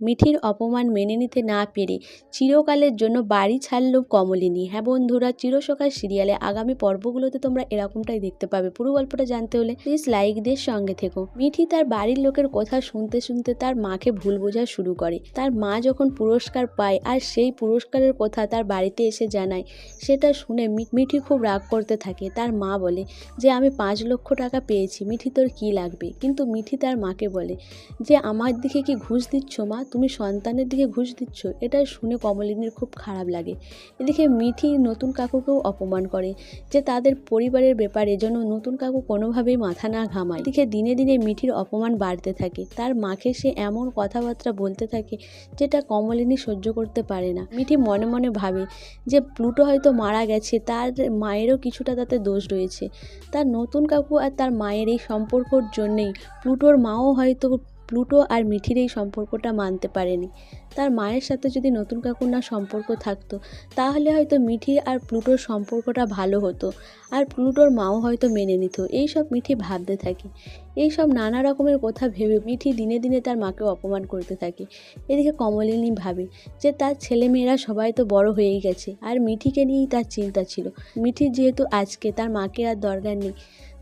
মিঠির অপমান মেনে নিতে না পেরে চিরকালের জন্য বাড়ি ছাড়ল কমলিনী। হ্যাঁ বন্ধুরা চিরসখা সিরিয়ালে আগামী পর্বগুলোতে তোমরা এরকমটাই দেখতে পাবে। পুরো গল্পটা জানতে হলে প্লিজ লাইক দিয়ে সঙ্গে থেকো। মিঠি তার বাড়ির লোকের কথা শুনতে শুনতে তার মাকে ভুল বোঝা শুরু করে। তার মা যখন পুরস্কার পায় আর সেই পুরস্কারের কথা তার বাড়িতে এসে জানায়, সেটা শুনে মিঠি খুব রাগ করতে থাকে। তার মা বলে, যে আমি পাঁচ লক্ষ টাকা পেয়েছি, মিঠি তোর কী লাগবে? কিন্তু মিঠি তার মাকে বলে, যে আমার দিকে কি ঘুষ দিচ্ছ মা? তুমি সন্তানের দিকে ঘুষ দিচ্ছ এটা শুনে কমলিনীর খুব খারাপ লাগে। এদিকে মিঠি নতুন কাকুকেও অপমান করে যে তাদের পরিবারের ব্যাপারে যেন নতুন কাকু কোনোভাবেই মাথা না ঘামায়। এদিকে দিনে দিনে মিঠির অপমান বাড়তে থাকে। তার মাকে সে এমন কথাবার্তা বলতে থাকে যেটা কমলিনী সহ্য করতে পারে না। মিঠি মনে মনে ভাবে যে প্লুটো হয়তো মারা গেছে, তার মায়েরও কিছুটা তাতে দোষ রয়েছে। তার নতুন কাকু আর তার মায়ের এই সম্পর্কর জন্যেই প্লুটোর মাও হয়তো প্লুটো আর মিঠির এই সম্পর্কটা মানতে পারেনি। তার মায়ের সাথে যদি নতুন কাকুর না সম্পর্ক থাকতো, তাহলে হয়তো মিঠি আর প্লুটোর সম্পর্কটা ভালো হতো আর প্লুটোর মাও হয়তো মেনে নিত। এইসব মিঠি ভাবতে থাকে। এইসব নানা রকমের কথা ভেবে মিঠি দিনে দিনে তার মাকে অপমান করতে থাকে। এদিকে কমলিনী ভাবে যে তার ছেলেমেয়েরা সবাই তো বড় হয়েই গেছে আর মিঠিকে নিয়েই তার চিন্তা ছিল। মিঠির যেহেতু আজকে, তার মাকে আর দরকার নেই।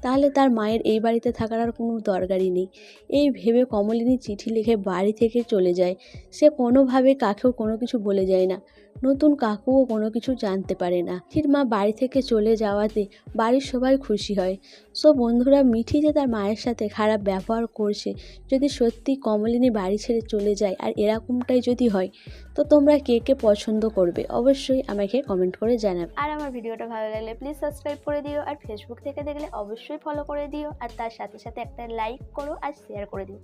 তাহলে তার মায়ের এই বাড়িতে থাকার আর কোনো দরকারই নেই। এই ভেবে কমলিনী চিঠি লিখে বাড়ি থেকে চলে যায়। সে কোনোভাবে কাকেও কোনো কিছু বলে যায় না। নতুন কাকুও কোনো কিছু জানতে পারে না। মিঠির মা বাড়ি থেকে চলে যাওয়াতে বাড়ির সবাই খুশি হয়। সো বন্ধুরা, মিঠি যে তার মায়ের সাথে খারাপ ব্যবহার করছে, যদি সত্যি কমলিনী বাড়ি ছেড়ে চলে যায় আর এরকমটাই যদি হয়, তো তোমরা কে কে পছন্দ করবে? অবশ্যই আমাকে কমেন্ট করে জানাবে। আর আমার ভিডিওটা ভালো লাগলে প্লিজ সাবস্ক্রাইব করে দিও আর ফেসবুক থেকে দেখলে অবশ্যই ফলো করে দিও আর তার সাথে সাথে একটা লাইক করো আর শেয়ার করে দিও।